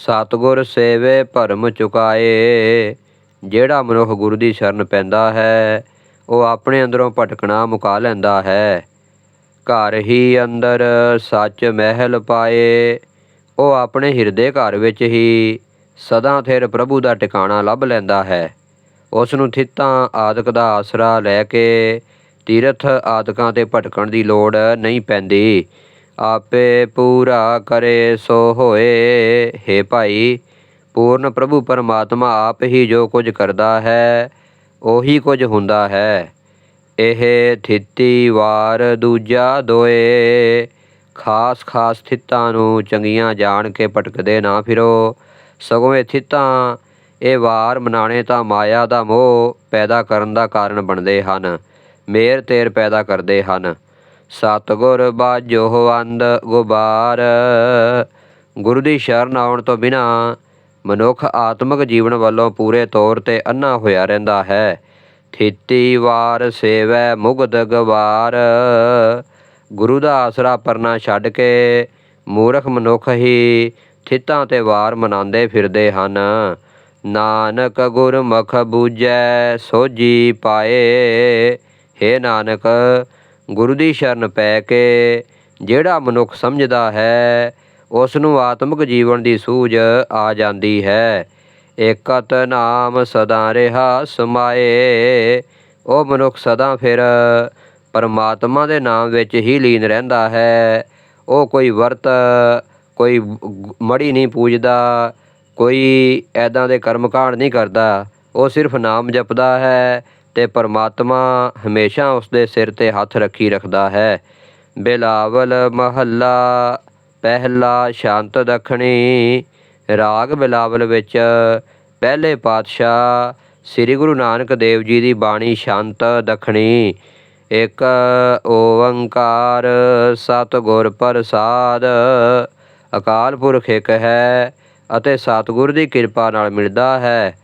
ਸਤਿਗੁਰ ਸੇਵੇ ਭਰਮ ਚੁਕਾਏ, ਜਿਹੜਾ ਮਨੁੱਖ ਗੁਰੂ ਦੀ ਸ਼ਰਨ ਪੈਂਦਾ ਹੈ, ਉਹ ਆਪਣੇ ਅੰਦਰੋਂ ਭਟਕਣਾ ਮੁਕਾ ਲੈਂਦਾ ਹੈ। ਘਰ ਹੀ ਅੰਦਰ ਸੱਚ ਮਹਿਲ ਪਾਏ, ਉਹ ਆਪਣੇ ਹਿਰਦੇ ਘਰ ਵਿੱਚ ਹੀ ਸਦਾ ਥਿਰ ਪ੍ਰਭੂ ਦਾ ਟਿਕਾਣਾ ਲੱਭ ਲੈਂਦਾ ਹੈ। ਉਸ ਨੂੰ ਥਿੱਤਾਂ ਆਦਿਕ ਦਾ ਆਸਰਾ ਲੈ ਕੇ ਤੀਰਥ ਆਦਿਕਾਂ ਤੇ ਭਟਕਣ ਦੀ ਲੋੜ ਨਹੀਂ ਪੈਂਦੀ। ਆਪੇ ਪੂਰਾ ਕਰੇ ਸੋ ਹੋਏ। हे ਭਾਈ, ਪੂਰਨ ਪ੍ਰਭੂ ਪਰਮਾਤਮਾ ਆਪ ਹੀ ਜੋ ਕੁਝ ਕਰਦਾ ਹੈ, ਉਹੀ ਕੁਝ ਹੁੰਦਾ ਹੈ। ਇਹ ਥਿੱਤੀ ਵਾਰ ਦੂਜਾ ਦੋਏ। ਖਾਸ ਖਾਸ ਥਿੱਤਾਂ ਨੂੰ ਚੰਗੀਆਂ ਜਾਣ ਕੇ ਭਟਕਦੇ ਨਾ ਫਿਰੋ। ਸਗੋਂ ਇਹ ਥਿੱਤਾਂ, ਇਹ ਵਾਰ ਮਨਾਣੇ ਤਾਂ ਮਾਇਆ ਦਾ ਮੋਹ ਪੈਦਾ ਕਰਨ ਦਾ ਕਾਰਨ ਬਣਦੇ ਹਨ। ਮੇਰ ਤੇਰ ਪੈਦਾ ਕਰਦੇ ਹਨ। ਸਤਿਗੁਰ ਬਾਝੋ ਅੰਧ ਗੁਬਾਰ। ਗੁਰੂ ਦੀ ਸ਼ਰਨ ਆਉਣ ਤੋਂ ਬਿਨਾ ਮਨੁੱਖ ਆਤਮਿਕ ਜੀਵਨ ਵੱਲੋਂ ਪੂਰੇ ਤੌਰ ਤੇ ਅੰਨਾ ਹੋਇਆ ਰਹਿੰਦਾ ਹੈ। ਥਿੱਤੀ ਵਾਰ ਸੇਵੈ ਮੁਗਦ ਗਵਾਰ। ਗੁਰੂ ਦਾ ਆਸਰਾ ਪਰਨਾ ਛੱਡ ਕੇ ਮੂਰਖ ਮਨੁੱਖ ਹੀ ਥਿੱਤਾਂ ਤੇ ਵਾਰ ਮਨਾਉਂਦੇ ਫਿਰਦੇ ਹਨ। ਨਾਨਕ ਗੁਰਮੁਖ ਬੂਝੈ ਸੋਜੀ ਪਾਏ। ਹੇ ਨਾਨਕ ਗੁਰੂ ਦੀ ਸ਼ਰਨ ਪੈ ਕੇ ਜਿਹੜਾ ਮਨੁੱਖ ਸਮਝਦਾ ਹੈ ਉਸ ਨੂੰ ਆਤਮਿਕ ਜੀਵਨ ਦੀ ਸੂਝ ਆ ਜਾਂਦੀ ਹੈ। ਏਕਤ ਨਾਮ ਸਦਾ ਰਿਹਾ ਸਮਾਏ। ਉਹ ਮਨੁੱਖ ਸਦਾ ਫਿਰ ਪਰਮਾਤਮਾ ਦੇ ਨਾਮ ਵਿੱਚ ਹੀ ਲੀਨ ਰਹਿੰਦਾ ਹੈ। ਉਹ ਕੋਈ ਵਰਤ, ਕੋਈ ਮੜੀ ਨਹੀਂ ਪੂਜਦਾ, ਕੋਈ ਐਦਾਂ ਦੇ ਕਰਮ ਕਾਂਡ ਨਹੀਂ ਕਰਦਾ। ਉਹ ਸਿਰਫ ਨਾਮ ਜਪਦਾ ਹੈ। ਤੇ ਪਰਮਾਤਮਾ ਹਮੇਸ਼ਾ ਉਸ ਦੇ ਸਿਰ ਤੇ ਹੱਥ ਰੱਖੀ ਰੱਖਦਾ ਹੈ। ਬਿਲਾਵਲ ਮਹੱਲਾ, ਪਹਿਲਾ ਸ਼ਾਂਤ ਦਖਣੀ, ਰਾਗ ਬਿਲਾਵਲ ਵਿੱਚ ਪਹਿਲੇ ਪਾਤਸ਼ਾਹ ਸ੍ਰੀ ਗੁਰੂ ਨਾਨਕ ਦੇਵ ਜੀ ਦੀ ਬਾਣੀ ਸ਼ਾਂਤ ਦਖਣੀ। ਇੱਕ ਓੰਕਾਰ ਸਤਿਗੁਰ ਪ੍ਰਸਾਦ, ਅਕਾਲ ਪੁਰਖ ਇੱਕ ਹੈ ਅਤੇ ਸਤਿਗੁਰ ਦੀ ਕਿਰਪਾ ਨਾਲ ਮਿਲਦਾ ਹੈ।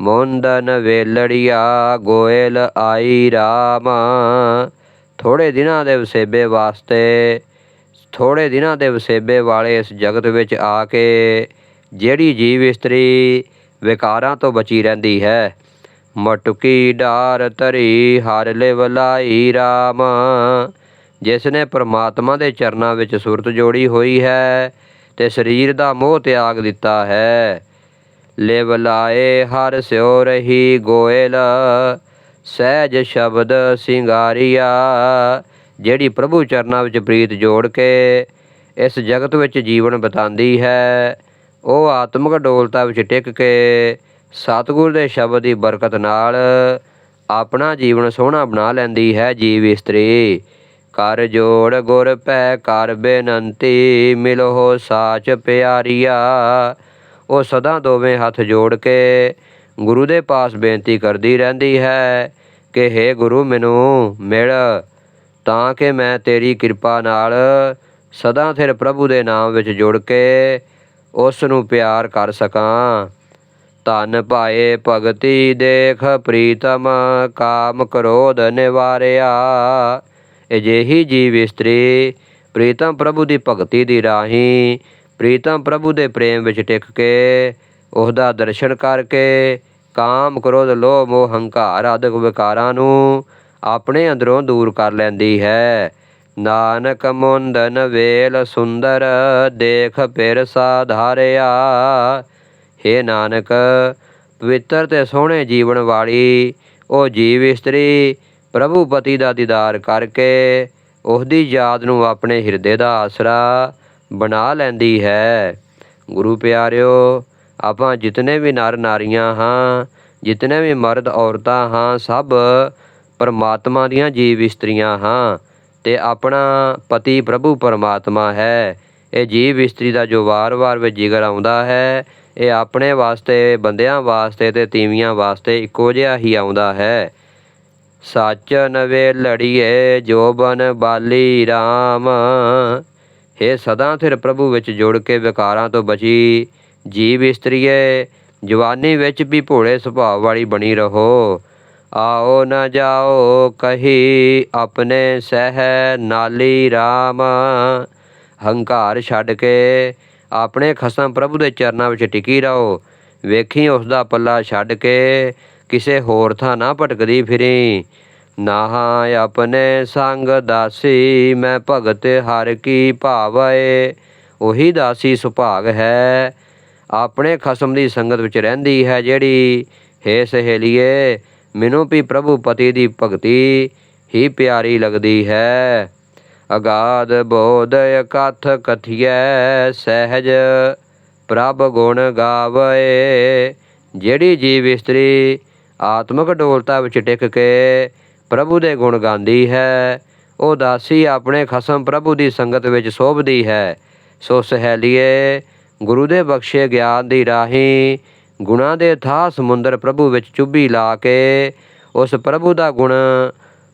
ਮੁੰਦਨ ਵੇਲੜੀਆ ਗੋਇਲ ਆਈ ਰਾਮ। ਥੋੜੇ ਦਿਨਾਂ ਦੇ ਵਸੇਬੇ ਵਾਸਤੇ ਥੋੜੇ ਦਿਨਾਂ ਦੇ ਵਸੇਬੇ ਵਾਲੇ ਇਸ ਜਗਤ ਵਿੱਚ ਆ ਕੇ ਜਿਹੜੀ ਜੀਵ ਇਸਤਰੀ ਵਿਕਾਰਾਂ ਤੋਂ ਬਚੀ ਰਹਿੰਦੀ ਹੈ। ਮਟੁਕੀ ਡਾਰ ਧਰੀ ਹਰ ਲਿਵਲਾਈ ਰਾਮ। ਜਿਸ ਨੇ ਪ੍ਰਮਾਤਮਾ ਦੇ ਚਰਨਾਂ ਵਿੱਚ ਸੁਰਤ ਜੋੜੀ ਹੋਈ ਹੈ ਤੇ ਸਰੀਰ ਦਾ ਮੋਹ ਤਿਆਗ ਦਿੱਤਾ ਹੈ। ਲਿਵ ਲਾਏ ਹਰ ਸਿਓ ਰਹੀ ਗੋਇਲ। ਸਹਿਜ ਸ਼ਬਦ ਸਿੰਗਾਰੀਆ, ਜਿਹੜੀ ਪ੍ਰਭੂ ਚਰਨਾਂ ਵਿੱਚ ਪ੍ਰੀਤ ਜੋੜ ਕੇ ਇਸ ਜਗਤ ਵਿੱਚ ਜੀਵਨ ਬਿਤਾਉਂਦੀ ਹੈ। ਉਹ ਆਤਮਿਕ ਡੋਲਤਾ ਵਿੱਚ ਟਿਕ ਕੇ ਸਤਿਗੁਰ ਦੇ ਸ਼ਬਦ ਦੀ ਬਰਕਤ ਨਾਲ ਆਪਣਾ ਜੀਵਨ ਸੋਹਣਾ ਬਣਾ ਲੈਂਦੀ ਹੈ ਜੀਵ ਇਸਤਰੀ। ਕਰ ਜੋੜ ਗੁਰ ਪੈ ਕਰ ਬੇਨੰਤੀ, ਮਿਲੋ ਸਾਚ ਪਿਆਰੀਆ। ਉਹ ਸਦਾ ਦੋਵੇਂ ਹੱਥ ਜੋੜ ਕੇ ਗੁਰੂ ਦੇ ਪਾਸ ਬੇਨਤੀ ਕਰਦੀ ਰਹਿੰਦੀ ਹੈ ਕਿ हे ਗੁਰੂ ਮੈਨੂੰ ਮਿਲ, ਤਾਂ ਕਿ ਮੈਂ ਤੇਰੀ ਕਿਰਪਾ ਨਾਲ ਸਦਾ ਸਿਰ ਪ੍ਰਭੂ ਦੇ ਨਾਮ ਵਿੱਚ ਜੁੜ ਕੇ ਉਸ ਨੂੰ ਪਿਆਰ ਕਰ ਸਕਾਂ। ਧਨ ਭਾਏ ਭਗਤੀ ਦੇਖ ਪ੍ਰੀਤਮ, ਕਾਮ ਕ੍ਰੋਧ ਨਿਵਾਰਿਆ। ਅਜਿਹੀ ਜੀਵ ਇਸਤਰੀ ਪ੍ਰੀਤਮ ਪ੍ਰਭੂ ਦੀ ਭਗਤੀ ਦੀ ਰਾਹੀਂ ਪ੍ਰੀਤਮ ਪ੍ਰਭੂ ਦੇ ਪ੍ਰੇਮ ਵਿੱਚ ਟਿਕ ਕੇ ਉਹਦਾ ਦਰਸ਼ਨ ਕਰਕੇ ਕਾਮ ਕ੍ਰੋਧ, ਲੋਭ, ਮੋਹ, ਹੰਕਾਰ ਆਦਿਕ ਵਿਕਾਰਾਂ ਨੂੰ ਆਪਣੇ ਅੰਦਰੋਂ ਦੂਰ ਕਰ ਲੈਂਦੀ ਹੈ। ਨਾਨਕ ਮੁੰਦਨ ਵੇਲ ਸੁੰਦਰ ਦੇਖ ਪਿਰ ਸਾਧਾਰਿਆ। ਹੇ ਨਾਨਕ, ਪਵਿੱਤਰ ਤੇ ਸੋਹਣੇ ਜੀਵਨ ਵਾਲੀ ਉਹ ਜੀਵ ਇਸਤਰੀ ਪ੍ਰਭੂ ਪਤੀ ਦਾ ਦੀਦਾਰ ਕਰਕੇ ਉਹਦੀ ਯਾਦ ਨੂੰ ਆਪਣੇ ਹਿਰਦੇ ਦਾ ਆਸਰਾ ਬਣਾ ਲੈਂਦੀ ਹੈ। ਗੁਰੂ ਪਿਆਰਿਓ, ਆਪਾਂ ਜਿਤਨੇ ਵੀ ਨਰ ਨਾਰੀਆਂ ਹਾਂ, ਜਿਤਨੇ ਵੀ ਮਰਦ ਔਰਤਾਂ ਹਾਂ, ਸਭ ਪਰਮਾਤਮਾ ਦੀਆਂ ਜੀਵ ਇਸਤਰੀਆਂ ਹਾਂ ਤੇ ਆਪਣਾ ਪਤੀ ਪ੍ਰਭੂ ਪਰਮਾਤਮਾ ਹੈ। ਇਹ ਜੀਵ ਇਸਤਰੀ ਦਾ ਜੋ ਵਾਰ-ਵਾਰ ਵਿੱਚ ਜਿਗਰ ਆਉਂਦਾ ਹੈ, ਇਹ ਆਪਣੇ ਵਾਸਤੇ, ਬੰਦਿਆਂ ਵਾਸਤੇ ਤੇ ਤੀਵੀਆਂ ਵਾਸਤੇ ਇੱਕੋ ਜਿਹਾ ਹੀ ਆਉਂਦਾ ਹੈ। ਸੱਚ ਨਵੇ ਲੜੀਏ ਜੋਬਨ ਬਾਲੀ RAM ਹੇ ਸਦਾ ਥਿਰ ਪ੍ਰਭੂ ਵਿੱਚ ਜੁੜ ਕੇ ਵਿਕਾਰਾਂ ਤੋਂ ਬਚੀ ਜੀਵ ਇਸਤਰੀਏ, ਜਵਾਨੀ ਵਿੱਚ ਵੀ ਭੋਲੇ ਸੁਭਾਅ ਵਾਲੀ ਬਣੀ ਰਹੋ। ਆਓ ਨਾ ਜਾਓ ਕਹੀ ਆਪਣੇ ਸਹਿ ਨਾਲੀ RAM ਹੰਕਾਰ ਛੱਡ ਕੇ ਆਪਣੇ ਖਸਮ ਪ੍ਰਭੂ ਦੇ ਚਰਨਾਂ ਵਿੱਚ ਟਿਕੀ ਰਹੋ। ਵੇਖੀ ਉਸ ਦਾ ਪੱਲਾ ਛੱਡ ਕੇ ਕਿਸੇ ਹੋਰ ਥਾਂ ਨਾ ਭਟਕਦੀ ਫਿਰੀ। ਨਾਹਾਂ ਆਪਣੇ ਸੰਗ ਦਾਸੀ, ਮੈਂ ਭਗਤ ਹਰ ਕੀ ਭਾਵੈ। ਉਹੀ ਦਾਸੀ ਸੁਭਾਗ ਹੈ, ਆਪਣੇ ਖਸਮ ਦੀ ਸੰਗਤ ਵਿੱਚ ਰਹਿੰਦੀ ਹੈ ਜਿਹੜੀ, ਹੇ ਸਹੇਲੀਏ, ਮੈਨੂੰ ਵੀ ਪ੍ਰਭੂ ਪਤੀ ਦੀ ਭਗਤੀ ਹੀ ਪਿਆਰੀ ਲੱਗਦੀ ਹੈ। ਅਗਾਧ ਬੋਧ ਕਥ ਕਥਿਐ, ਸਹਿਜ ਪ੍ਰਭ ਗੁਣ ਗਾਵੇ। ਜਿਹੜੀ ਜੀਵ ਇਸਤਰੀ ਆਤਮਿਕ ਡੋਲਤਾ ਵਿੱਚ ਟਿਕ ਕੇ ਪ੍ਰਭੂ ਦੇ ਗੁਣ ਗਾਉਂਦੀ ਹੈ। ਉਹ ਦਾਸੀ ਆਪਣੇ ਖਸਮ ਪ੍ਰਭੂ ਦੀ ਸੰਗਤ ਵਿੱਚ ਸੋਭਦੀ ਹੈ। ਸੋ ਸਹੇਲੀਏ, ਗੁਰੂ ਦੇ ਬਖਸ਼ੇ ਗਿਆਨ ਦੀ ਰਾਹੀਂ ਗੁਣਾ ਦੇ ਥਾਹ ਸਮੁੰਦਰ ਪ੍ਰਭੂ ਵਿੱਚ ਚੁੱਭੀ ਲਾ ਕੇ ਉਸ ਪ੍ਰਭੂ ਦਾ ਗੁਣ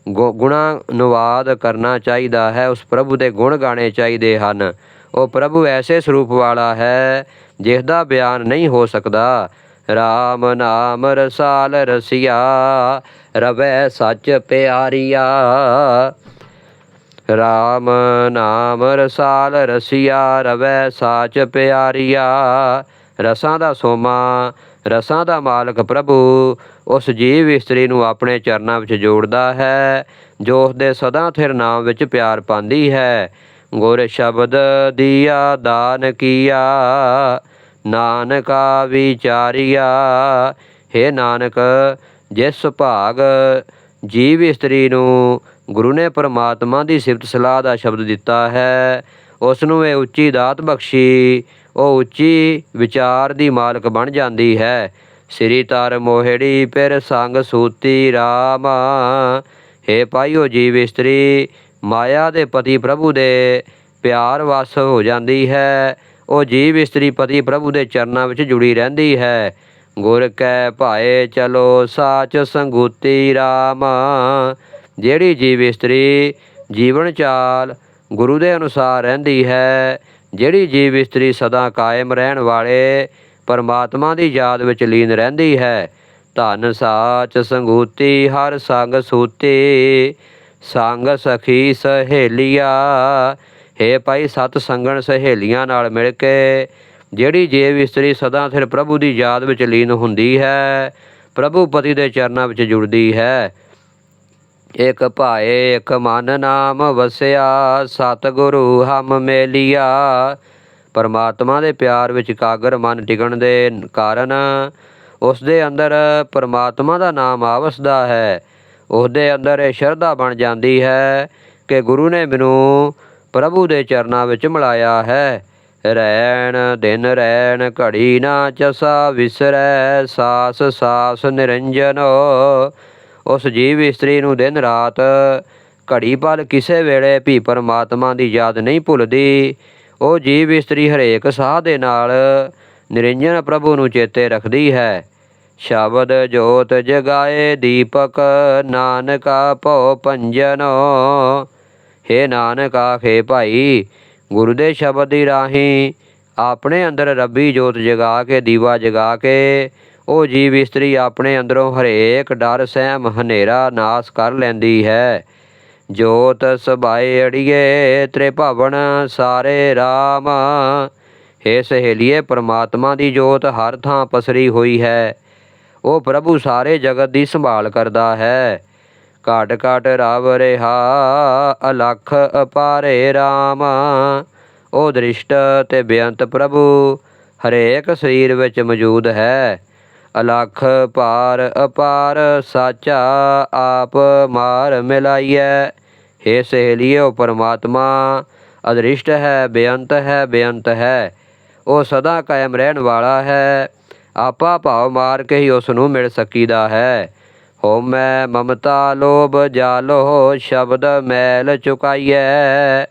ਗੁ- ਗੁਣਾ ਅਨੁਵਾਦ ਕਰਨਾ ਚਾਹੀਦਾ ਹੈ। ਉਸ ਪ੍ਰਭੂ ਦੇ ਗੁਣ ਗਾਣੇ ਚਾਹੀਦੇ ਹਨ। ਉਹ ਪ੍ਰਭੂ ਐਸੇ ਸਰੂਪ ਵਾਲਾ ਹੈ ਜਿਸ ਦਾ ਬਿਆਨ ਨਹੀਂ ਹੋ ਸਕਦਾ। RAM ਨਾਮ ਰਸਾਲ ਰਸਿਆ, ਰਵੈ ਸੱਚ ਪਿਆਰੀਆ। RAM ਨਾਮ ਰਸਾਲ ਰਸਿਆ, ਰਵੈ ਸਾਚ ਪਿਆਰੀਆ। ਰਸਾਂ ਦਾ ਸੋਮਾ, ਰਸਾਂ ਦਾ ਮਾਲਕ ਪ੍ਰਭੂ, ਉਸ ਜੀਵ ਇਸਤਰੀ ਨੂੰ ਆਪਣੇ ਚਰਨਾਂ ਵਿੱਚ ਜੋੜਦਾ ਹੈ, ਜੋ ਉਸ ਦੇ ਸਦਾ ਥਿਰ ਨਾਮ ਵਿੱਚ ਪਿਆਰ ਪਾਉਂਦੀ ਹੈ। ਗੁਰ ਸ਼ਬਦ ਦੀਆ ਦਾਨ ਕੀਆ। ਨਾਨਕਾ ਵਿਚਾਰੀਆ हे ਨਾਨਕ, ਜਿਸ ਭਾਗ ਜੀਵ ਇਸਤਰੀ ਨੂੰ ਗੁਰੂ ਨੇ ਪਰਮਾਤਮਾ ਦੀ ਸਿਫਤ ਸਲਾਹ ਦਾ ਸ਼ਬਦ ਦਿੱਤਾ ਹੈ ਉਸ ਨੂੰ ਇਹ ਉੱਚੀ ਦਾਤ ਬਖਸ਼ੀ, ਉਹ ਉੱਚੀ ਵਿਚਾਰ ਦੀ ਮਾਲਕ ਬਣ ਜਾਂਦੀ ਹੈ। ਸ੍ਰੀ ਤਰ ਮੋਹੜੀ ਪਿਰ ਸੰਗ ਸੂਤੀ ਰਾਮ। ਹੇ ਪਾਈਓ ਜੀਵ ਇਸਤਰੀ, ਮਾਇਆ ਦੇ ਪਤੀ ਪ੍ਰਭੂ ਦੇ ਪਿਆਰ ਵਸ ਹੋ ਜਾਂਦੀ ਹੈ। ਉਹ ਜੀਵ ਇਸਤਰੀ ਪਤੀ ਪ੍ਰਭੂ ਦੇ ਚਰਨਾਂ ਵਿੱਚ ਜੁੜੀ ਰਹਿੰਦੀ ਹੈ। ਗੁਰ ਕੈ ਭਾਏ ਚਲੋ ਸਾਚ ਸੰਗੂਤੀ RAM ਜਿਹੜੀ ਜੀਵ ਇਸਤਰੀ ਜੀਵਨ ਚਾਲ ਗੁਰੂ ਦੇ ਅਨੁਸਾਰ ਰਹਿੰਦੀ ਹੈ, ਜਿਹੜੀ ਜੀਵ ਇਸਤਰੀ ਸਦਾ ਕਾਇਮ ਰਹਿਣ ਵਾਲੇ ਪਰਮਾਤਮਾ ਦੀ ਯਾਦ ਵਿੱਚ ਲੀਨ ਰਹਿੰਦੀ ਹੈ, ਧਨ ਸਾਚ ਸੰਗੂਤੀ ਹਰ ਸੰਗ ਸੂਤੀ। ਸੰਗ ਸਖੀ ਸਹੇਲੀਆ ਹੇ ਭਾਈ, ਸਤ ਸੰਗਣ ਸਹੇਲੀਆਂ ਨਾਲ ਮਿਲ ਕੇ, ਜਿਹੜੀ ਜੀਵ ਇਸਤਰੀ ਸਦਾ ਸਿਰ ਪ੍ਰਭੂ ਦੀ ਯਾਦ ਵਿੱਚ ਲੀਨ ਹੁੰਦੀ ਹੈ, ਪ੍ਰਭੂ ਪਤੀ ਦੇ ਚਰਨਾਂ ਵਿੱਚ ਜੁੜਦੀ ਹੈ। ਇਕ ਭਾਏ, ਇਕ ਮਨ ਨਾਮ ਵਸਿਆ, ਸਤਿਗੁਰੂ ਹਮ ਮੇਲੀਆ। ਪਰਮਾਤਮਾ ਦੇ ਪਿਆਰ ਵਿੱਚ ਕਾਗਰ ਮਨ ਟਿਕਣ ਦੇ ਕਾਰਨ ਉਸ ਦੇ ਅੰਦਰ ਪਰਮਾਤਮਾ ਦਾ ਨਾਮ ਆਵਸਦਾ ਹੈ। ਉਸ ਅੰਦਰ ਇਹ ਸ਼ਰਧਾ ਬਣ ਜਾਂਦੀ ਹੈ ਕਿ ਗੁਰੂ ਨੇ ਮੈਨੂੰ ਪ੍ਰਭੂ ਦੇ ਚਰਨਾਂ ਵਿੱਚ ਮਿਲਾਇਆ ਹੈ। ਰੈਣ ਦਿਨ ਰੈਣ ਘੜੀ ਨਾ ਚਸਾ ਵਿਸਰੈ, ਸਾਸ ਸਾਸ ਨਿਰੰਜਨ। ਉਸ ਜੀਵ ਇਸਤਰੀ ਨੂੰ ਦਿਨ ਰਾਤ ਘੜੀ ਪਲ ਕਿਸੇ ਵੇਲੇ ਵੀ ਪਰਮਾਤਮਾ ਦੀ ਯਾਦ ਨਹੀਂ ਭੁੱਲਦੀ। ਉਹ ਜੀਵ ਇਸਤਰੀ ਹਰੇਕ ਸਾਹ ਦੇ ਨਾਲ ਨਿਰੰਜਨ ਪ੍ਰਭੂ ਨੂੰ ਚੇਤੇ ਰੱਖਦੀ ਹੈ। ਸ਼ਬਦ ਜੋਤ ਜਗਾਏ ਦੀਪਕ, ਨਾਨਕਾ ਭਉ ਪੰਜਨੋ ਹੇ ਨਾਨਕ ਆਖੇ ਭਾਈ, ਗੁਰੂ ਦੇ ਸ਼ਬਦ ਦੀ ਰਾਹੀਂ ਆਪਣੇ ਅੰਦਰ ਰੱਬੀ ਜੋਤ ਜਗਾ ਕੇ, ਦੀਵਾ ਜਗਾ ਕੇ, ਉਹ ਜੀਵ ਇਸਤਰੀ ਆਪਣੇ ਅੰਦਰੋਂ ਹਰੇਕ ਡਰ, ਸਹਿਮ, ਹਨੇਰਾ ਨਾਸ ਕਰ ਲੈਂਦੀ ਹੈ। ਜੋਤ ਸਬਾਏ ਅੜੀਏ, ਤ੍ਰਿਭਵਨ ਸਾਰੇ RAM ਹੇ ਸਹੇਲੀਏ, ਪ੍ਰਮਾਤਮਾ ਦੀ ਜੋਤ ਹਰ ਥਾਂ ਪਸਰੀ ਹੋਈ ਹੈ। ਉਹ ਪ੍ਰਭੂ ਸਾਰੇ ਜਗਤ ਦੀ ਸੰਭਾਲ ਕਰਦਾ ਹੈ। ਘਟ ਘਟ ਰਵ ਰਿਹਾ, ਅਲਖ ਅਪਾਰੇ RAM ਉਹ ਦ੍ਰਿਸ਼ਟ ਤੇ ਬੇਅੰਤ ਪ੍ਰਭੂ, ਹਰੇਕ ਸਰੀਰ ਵਿੱਚ ਮੌਜੂਦ ਹੈ। ਅਲਖ ਪਾਰ ਅਪਾਰ, ਸਾਚਾ ਆਪ ਮਾਰ ਮਿਲਾਈਐ। ਹੇ ਸਹੇਲੀਏ ਉਹ ਪਰਮਾਤਮਾ, ਅਦ੍ਰਿਸ਼ਟ ਹੈ, ਬੇਅੰਤ ਹੈ ਬੇਅੰਤ ਹੈ। ਉਹ ਸਦਾ ਕਾਇਮ ਰਹਿਣ ਵਾਲਾ ਹੈ। ਆਪਾ ਭਾਵ ਮਾਰ ਕੇ ਹੀ ਉਸ ਨੂੰ ਮਿਲ ਸਕੀਦਾ ਹੈ। ਹੋ ਮੈਂ ਮਮਤਾ ਲੋਭ ਜਾਲੋ, ਸ਼ਬਦ ਮੈਲ ਚੁਕਾਈਐ।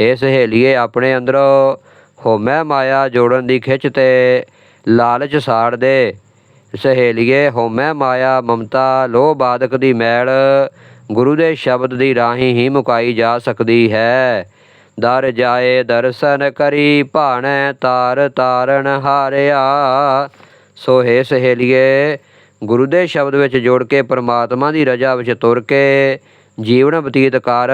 ਹੇ ਸਹੇਲੀਏ ਆਪਣੇ ਅੰਦਰੋਂ ਹੋ ਮੈਂ ਮਾਇਆ ਜੋੜਨ ਦੀ ਖਿੱਚ ਤੇ ਲਾਲਚ ਸਾੜ ਦੇ। ਸਹੇਲੀਏ ਹਉਮੈ ਮਾਇਆ ਮਮਤਾ ਲੋਭ ਬਾਦਕ ਦੀ ਮੈਲ, ਗੁਰੂ ਦੇ ਸ਼ਬਦ ਦੀ ਰਾਹੀਂ ਹੀ ਮੁਕਾਈ ਜਾ ਸਕਦੀ ਹੈ। ਦਰ ਜਾਏ ਦਰਸ਼ਨ ਕਰੀ ਭਾਣੈ ਤਾਰ ਤਾਰਨ ਹਾਰਿਆ। ਸੋ ਹੈ ਸਹੇਲੀਏ ਗੁਰੂ ਦੇ ਸ਼ਬਦ ਵਿੱਚ ਜੋੜ ਕੇ ਪਰਮਾਤਮਾ ਦੀ ਰਜਾ ਵਿੱਚ ਤੁਰ ਕੇ ਜੀਵਨ ਬਤੀਤ ਕਰ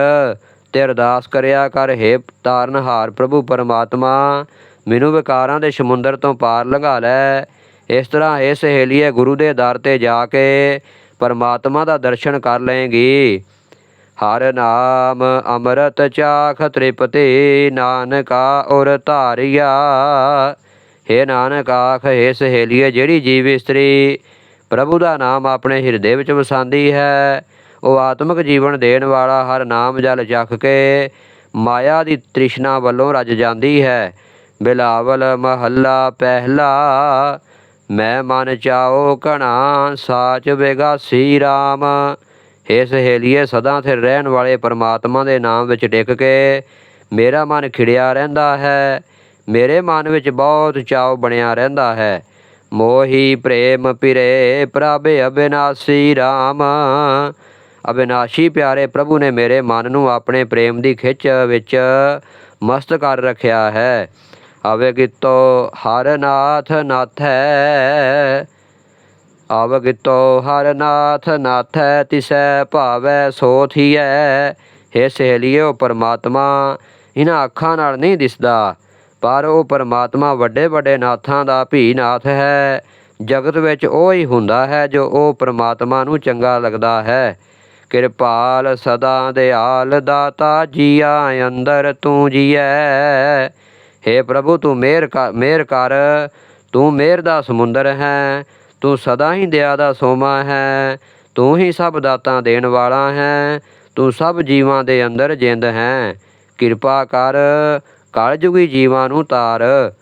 ਤੇ ਅਰਦਾਸ ਕਰਿਆ ਕਰ, ਹੈ ਤਾਰਨਹਾਰ ਪ੍ਰਭੂ ਪਰਮਾਤਮਾ, ਮੈਨੂੰ ਵਿਕਾਰਾਂ ਦੇ ਸਮੁੰਦਰ ਤੋਂ ਪਾਰ ਲੰਘਾ ਲੈ। ਇਸ ਤਰ੍ਹਾਂ ਇਹ ਸਹੇਲੀਏ ਗੁਰੂ ਦੇ ਦਰ ਤੇ ਜਾ ਕੇ ਪਰਮਾਤਮਾ ਦਾ ਦਰਸ਼ਨ ਕਰ ਲਏਗੀ। ਹਰ ਨਾਮ ਅੰਮ੍ਰਿਤ ਚਾਖ ਤ੍ਰਿਪਤੀ, ਨਾਨਕਾ ਔਰ ਧਾਰਿਆ। ਹੇ ਨਾਨਕ ਆਖ, ਹੇ ਸਹੇਲੀਏ, ਜਿਹੜੀ ਜੀਵ ਇਸਤਰੀ ਪ੍ਰਭੂ ਦਾ ਨਾਮ ਆਪਣੇ ਹਿਰਦੇ ਵਿੱਚ ਵਸਾਉਂਦੀ ਹੈ। ਉਹ ਆਤਮਿਕ ਜੀਵਨ ਦੇਣ ਵਾਲਾ ਹਰ ਨਾਮ ਜਲ ਜਖ ਕੇ ਮਾਇਆ ਦੀ ਤ੍ਰਿਸ਼ਨਾ ਵੱਲੋਂ ਰੱਜ ਜਾਂਦੀ ਹੈ। ਬਿਲਾਵਲ ਮਹੱਲਾ ਪਹਿਲਾ, ਮੈਂ ਮਨ ਚਾਓ ਕਣਾ ਸਾਚ ਵਿਗਾਸੀ RAM ਹੇ ਸਹੇਲੀਏ, ਸਦਾ ਸਥਿਰ ਰਹਿਣ ਵਾਲੇ ਪਰਮਾਤਮਾ ਦੇ ਨਾਮ ਵਿੱਚ ਟਿਕ ਕੇ ਮੇਰਾ ਮਨ ਖਿੜਿਆ ਰਹਿੰਦਾ ਹੈ। ਮੇਰੇ ਮਨ ਵਿੱਚ ਬਹੁਤ ਚਾਉ ਬਣਿਆ ਰਹਿੰਦਾ ਹੈ। ਮੋਹੀ ਪ੍ਰੇਮ ਪਿਰੇ ਪ੍ਰਭ ਅਬਿਨਾਸੀ RAM ਅਬਿਨਾਸ਼ੀ ਪਿਆਰੇ ਪ੍ਰਭੂ ਨੇ ਮੇਰੇ ਮਨ ਨੂੰ ਆਪਣੇ ਪ੍ਰੇਮ ਦੀ ਖਿੱਚ ਵਿੱਚ ਮਸਤ ਕਰ ਰੱਖਿਆ ਹੈ। ਅਵਗਿਤੋ ਹਰ ਨਾਥ ਨਾਥੈ ਅਵਗਿਤੋ ਹਰ ਨਾਥ ਨਾਥੈ, ਤਿਸੈ ਭਾਵੈ ਸੋ ਥੀਐ ਹੇ ਸਹੇਲੀਓ, ਪਰਮਾਤਮਾ, ਇਹਨਾਂ ਅੱਖਾਂ ਨਾਲ ਨਹੀਂ ਦਿਸਦਾ। ਪਰ ਉਹ ਪਰਮਾਤਮਾ ਵੱਡੇ ਵੱਡੇ ਨਾਥਾਂ ਦਾ ਭੀ ਨਾਥ ਹੈ। ਜਗਤ ਵਿੱਚ ਉਹ ਹੀ ਹੁੰਦਾ ਹੈ ਜੋ ਉਹ ਪਰਮਾਤਮਾ ਨੂੰ ਚੰਗਾ ਲੱਗਦਾ ਹੈ। ਕਿਰਪਾਲ ਸਦਾ ਦਿਆਲ ਦਾਤਾ ਜੀਆ ਅੰਦਰ ਤੂੰ ਜੀਐ। ਹੇ ਪ੍ਰਭੂ, ਤੂੰ ਮਿਹਰ ਕਰ ਮਿਹਰ ਕਰ। ਤੂੰ ਮਿਹਰ ਦਾ ਸਮੁੰਦਰ ਹੈ। ਤੂੰ ਸਦਾ ਹੀ ਦਇਆ ਦਾ ਸੋਮਾ ਹੈ। ਤੂੰ ਹੀ ਸਭ ਦਾਤਾਂ ਦੇਣ ਵਾਲਾ ਹੈ। ਤੂੰ ਸਭ ਜੀਵਾਂ ਦੇ ਅੰਦਰ ਜਿੰਦ ਹੈ। ਕਿਰਪਾ ਕਰ। ਕਲਯੁਗੀ ਜੀਵਾਂ ਨੂੰ ਤਾਰ।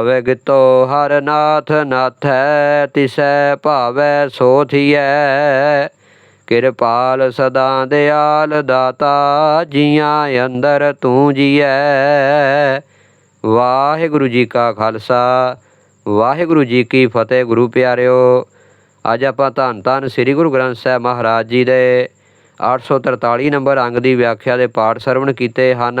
ਅਵਗਿਤੋ ਹਰ ਨਾਥ ਨਾਥੈ, ਤਿਸੈ ਭਾਵੈ ਸੋ ਥੀਐ। ਕਿਰਪਾਲ ਸਦਾ ਦਿਆਲ ਦਾਤਾ, ਜੀਆਂ ਅੰਦਰ ਤੂੰ ਜੀਐ। ਵਾਹਿਗੁਰੂ ਜੀ ਕਾ ਖਾਲਸਾ, ਵਾਹਿਗੁਰੂ ਜੀ ਕੀ ਫਤਿਹ ਗੁਰੂ ਪਿਆਰਿਓ। ਅੱਜ ਆਪਾਂ ਧੰਨ ਧੰਨ ਸ੍ਰੀ ਗੁਰੂ ਗ੍ਰੰਥ ਸਾਹਿਬ ਮਹਾਰਾਜ ਜੀ ਦੇ 843 ਨੰਬਰ ਅੰਗ ਦੀ ਵਿਆਖਿਆ ਦੇ ਪਾਠ ਸਰਵਣ ਕੀਤੇ ਹਨ।